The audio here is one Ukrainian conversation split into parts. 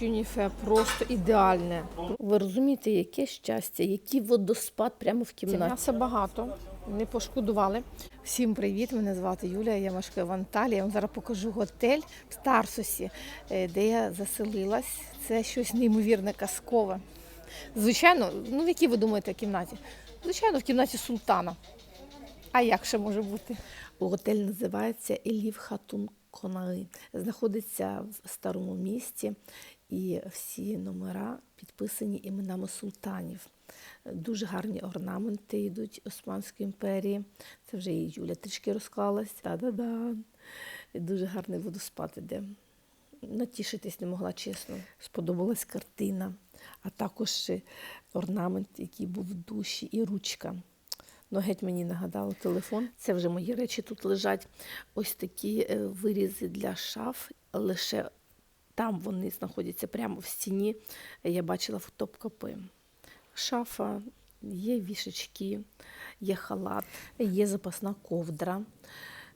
Юніфе просто ідеальне. Ви розумієте, яке щастя, який водоспад прямо в кімнаті. М'яса багато, не пошкодували. Всім привіт! Мене звати Юлія, я мешкаю в Анталії. Я вам зараз покажу готель в Тарсусі, е, де я заселилась. Це щось неймовірне, казкове. Звичайно, ну в якій ви думаєте кімнаті? Звичайно, в кімнаті султана. А як ще може бути? Готель називається Елів Хатун Конари. Знаходиться в старому місті, і всі номера підписані іменами султанів. Дуже гарні орнаменти йдуть Османської імперії. Це вже і Юля трішки розклалась. Та-да-да. Дуже гарний водоспад іде. Натішитись не могла, чесно. Сподобалась картина, а також орнамент, який був в душі, і ручка. Ну, геть мені нагадало телефон. Це вже мої речі тут лежать. Ось такі е, вирізи для шаф. Лише там вони знаходяться прямо в стіні. Я бачила в топ-копи. Шафа, є вішечки, є халат, є запасна ковдра.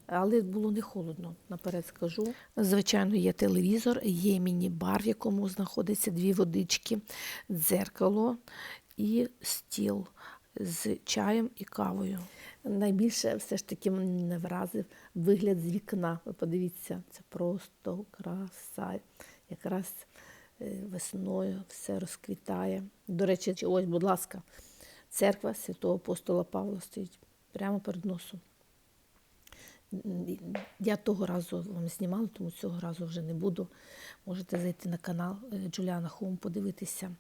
Але було не холодно, наперед скажу. Звичайно, є телевізор, є міні-бар, в якому знаходяться дві водички, дзеркало і стіл з чаєм і кавою. Найбільше все ж таки мене не вразив вигляд з вікна. Ви подивіться, це просто краса. Якраз е, весною все розквітає. До речі, ось, будь ласка, церква святого апостола Павла стоїть прямо перед носом. Я того разу вам знімала, тому цього разу вже не буду. Можете зайти на канал е, Джуліана Хоум, подивитися,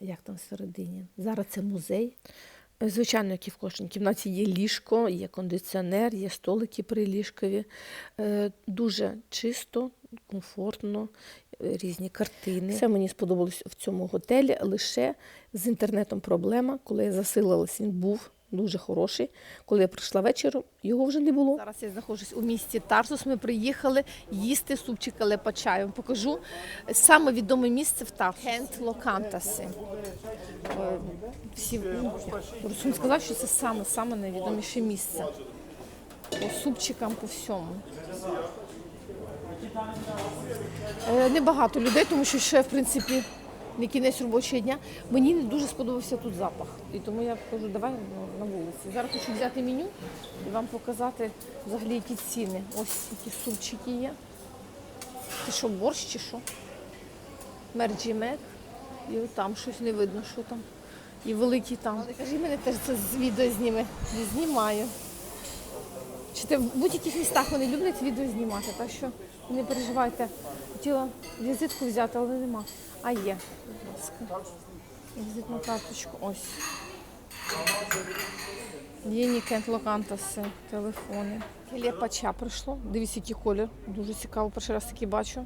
як там всередині. Зараз це музей. Звичайно, як і в кожній кімнаті є ліжко, є кондиціонер, є столики приліжкові. Е, Дуже чисто, комфортно, е, різні картини. Все мені сподобалось в цьому готелі. Лише з інтернетом проблема. Коли я засилилась, він був дуже хороший. Коли я прийшла вечором, його вже не було. Зараз я знаходжусь у місті Тарсус. Ми приїхали їсти супчик алепа Я вам покажу саме відоме місце в Тарсусі. Хент Локантаси. Всі Русун сказав, що це саме саме найвідоміше місце. По супчикам, по всьому. Е, Небагато людей, тому що ще, в принципі, не кінець робочого дня. Мені не дуже сподобався тут запах. І тому я кажу, давай на вулиці. Зараз хочу взяти меню і вам показати взагалі які ціни. Ось які супчики є. Це що, борщ чи що? Мерджімек. І там щось не видно, що там. І великий там. Кажи мене теж це з відео зніме. Не знімаю. Чи те в будь-яких містах вони люблять відео знімати, так що не переживайте. Хотіла візитку взяти, але нема. А є, будь ласка. Візитну карточку. Ось. Єні Кент Локантаси, телефони. Лепача прийшло. Дивіться, який колір. Дуже цікаво, перший раз такий бачу.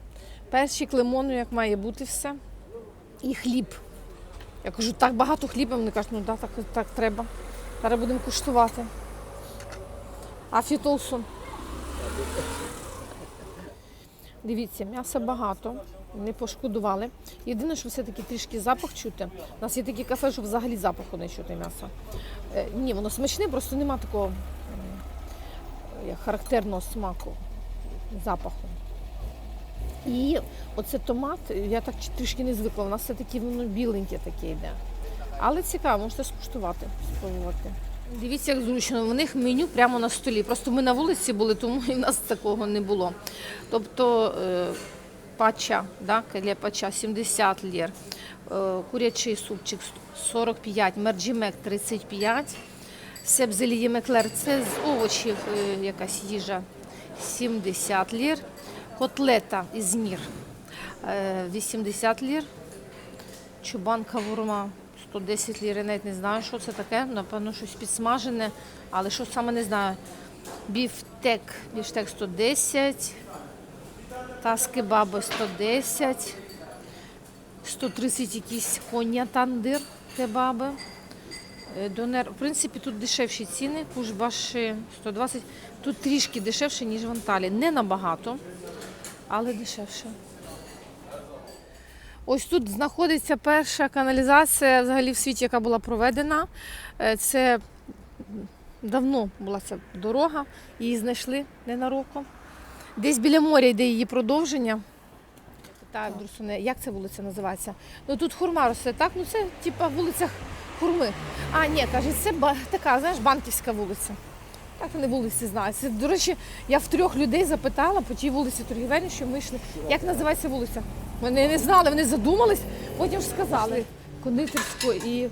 Перчик, лимону, як має бути все. І хліб. Я кажу, так багато хліба. Вони кажуть, ну да, так, так треба. Зараз будемо куштувати. А фітолсун? Дивіться, м'яса багато, не пошкодували. Єдине, що все-таки трішки запах чути. У нас є такі кафе, що взагалі запаху не чути м'яса. Е, ні, воно смачне, просто нема такого як характерного смаку, запаху. І оце томат, я так трішки не звикла, у нас все-таки воно біленьке таке йде. Але цікаво, можете скуштувати, спробувати. Дивіться, як зручно. В них меню прямо на столі. Просто ми на вулиці були, тому і в нас такого не було. Тобто е, пача, да, пача 70 лір, е, курячий супчик 45, мерджімек 35, себзелі ємеклер це з овочів е, якась їжа 70 лір, котлета із мір е, 80 лір, чубан кавурма 110 лір, я навіть не знаю, що це таке. Напевно, щось підсмажене, але що саме не знаю. Біфтек, біфтек 110, таз кебаби 110, 130 якісь коня тандир кебаби. Е, Донер. В принципі, тут дешевші ціни, кушбаші 120. Тут трішки дешевше, ніж в Анталії. Не набагато, але дешевше. Ось тут знаходиться перша каналізація взагалі в світі, яка була проведена. Е, Це давно була ця дорога, її знайшли ненароком. Десь біля моря йде її продовження. Так, Друсуне, як ця вулиця називається? Ну тут хурма росте, так? Ну це типа вулиця хурми. А, ні, каже, це така, знаєш, банківська вулиця. Так вони вулиці знають. До речі, я в трьох людей запитала по тій вулиці торгівельній, що ми йшли. Як називається вулиця? Вони не знали, вони задумались, потім ж сказали. Кондитерську і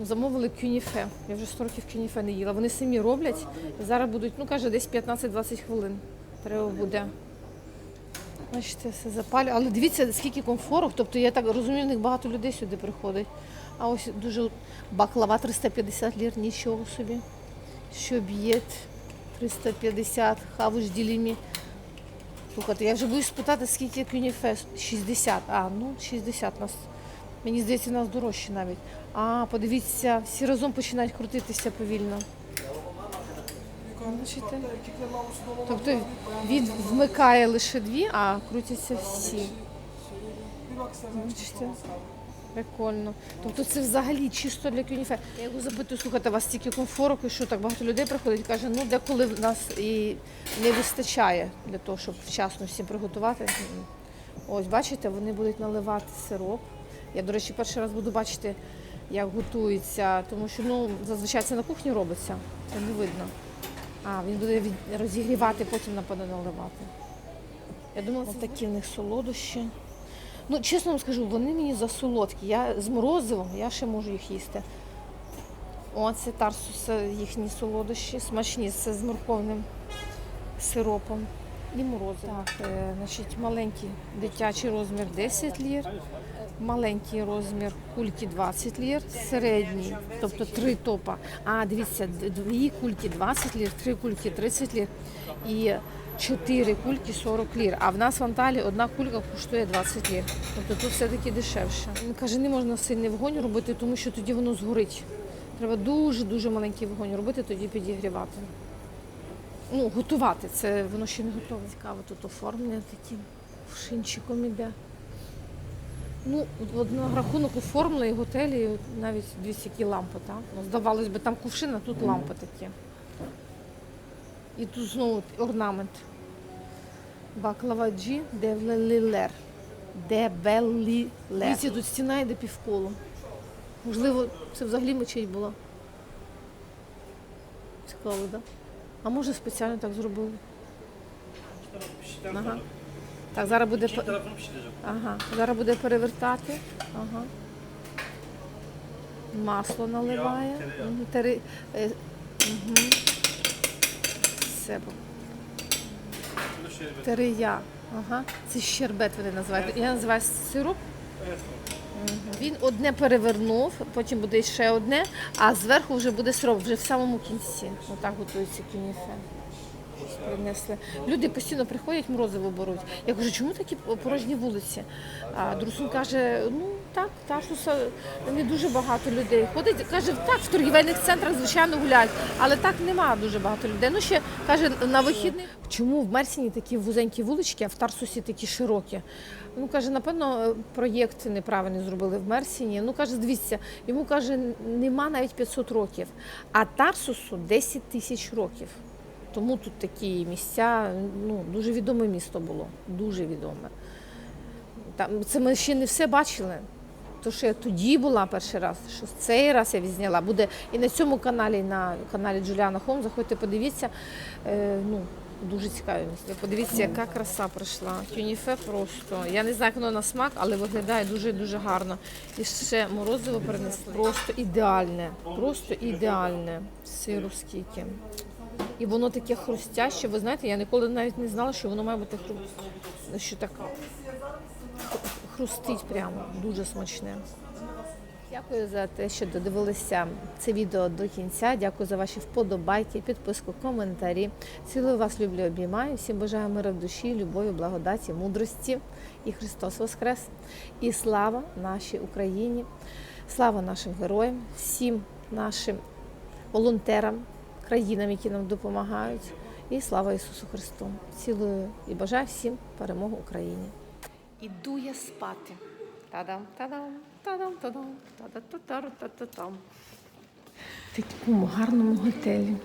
замовили кюніфе. Я вже 100 років кюніфе не їла. Вони самі роблять. Зараз будуть, ну каже, десь 15-20 хвилин. Треба буде. Бачите, все запалю. Але дивіться, скільки комфорок. Тобто я так розумію, в них багато людей сюди приходить. А ось дуже баклава 350 лір, нічого собі. Щоб'єт 350, хавуш ділімі. Слухайте, я вже боюсь спитати, скільки кюніфест. 60. А, ну 60 нас. Мені здається, нас дорожче навіть. А, подивіться, всі разом починають крутитися повільно. Бачите? Тобто він вмикає лише дві, а крутяться всі. Бачите? Прикольно. Тобто це взагалі чисто для кюніфе. Я його запитую, слухайте, у вас стільки комфорок, і що так багато людей приходить, каже, ну деколи в нас і не вистачає для того, щоб вчасно всім приготувати. Ось, бачите, вони будуть наливати сироп. Я, до речі, перший раз буду бачити, як готується, тому що ну, зазвичай це на кухні робиться, це не видно. А, він буде розігрівати, потім напевно наливати. Я думала, це такі в них солодощі. Ну, чесно вам скажу, вони мені засолодкі. Я з морозивом, я ще можу їх їсти. О, це тарсус їхні солодощі, смачні, це з морковним сиропом. І морозивом. Так, е, значить, маленький дитячий розмір 10 лір, маленький розмір кульки 20 лір, середній, тобто три топа. А, дивіться, дві кульки 20 лір, три кульки 30 лір і чотири кульки 40 лір. А в нас в Анталії одна кулька коштує 20 лір. Тобто тут все-таки дешевше. Він каже, не можна сильний вогонь робити, тому що тоді воно згорить. Треба дуже-дуже маленький вогонь робити, тоді підігрівати. Ну, готувати, це воно ще не готове. Цікаво, тут оформлення таким шинчиком іде. Ну, от на рахунок і готелі навіть дивіться, які лампи, так? Ну, здавалось би, там кувшин, а тут лампи такі. І тут знову орнамент. Баклава Джі Девлелілер. Дебелілер. Дивіться, тут стіна йде півколу. Можливо, це взагалі мечеть була. Цікаво, так? Да? А може спеціально так зробили? Ага. Так, зараз буде. Ага. Зараз буде перевертати. Ага. Масло наливає. Мгм, Тери... е, мгм. Все. Терия. Ага. Це щербет вони називають. Я називаю сироп. Він одне перевернув, потім буде ще одне, а зверху вже буде сироп, вже в самому кінці. Отак готується кюніфе. Принесли. Люди постійно приходять, морозиво беруть. Я кажу, чому такі порожні вулиці? А Друсун каже, ну так, Тарсуса не дуже багато людей. Ходить, каже, так, в торгівельних центрах, звичайно, гуляють, але так нема дуже багато людей. Ну ще каже, на вихідних. Чому в Мерсіні такі вузенькі вулички, а в Тарсусі такі широкі? Ну каже, напевно, проєкт неправильно зробили в Мерсіні. Ну каже, дивіться, йому каже, нема навіть 500 років, а Тарсусу 10 тисяч років. Тому тут такі місця, ну, дуже відоме місто було, дуже відоме. Там, це ми ще не все бачили. То, що я тоді була перший раз, що цей раз я відзняла. Буде і на цьому каналі, і на каналі Джуліана Хом. Заходьте, подивіться. Е, ну, дуже цікаве місце. Подивіться, яка краса прийшла. Тюніфе просто. Я не знаю, як воно на смак, але виглядає дуже-дуже гарно. І ще морозиво принесли. Просто ідеальне. Просто ідеальне. Сиру скільки. І воно таке хрустяще. Ви знаєте, я ніколи навіть не знала, що воно має бути хру... що так хрустить прямо. Дуже смачне. Дякую за те, що додивилися це відео до кінця. Дякую за ваші вподобайки, підписку, коментарі. Цілую вас, люблю, обіймаю. Всім бажаю миру в душі, любові, благодаті, мудрості. І Христос Воскрес! І слава нашій Україні! Слава нашим героям, всім нашим волонтерам, країнам, які нам допомагають. І слава Ісусу Христу! Цілую і бажаю всім перемогу Україні! Іду я спати. Та-дам, та-дам, та-дам, та-дам, та-да-та-та-та-та-там. В такому гарному готелі.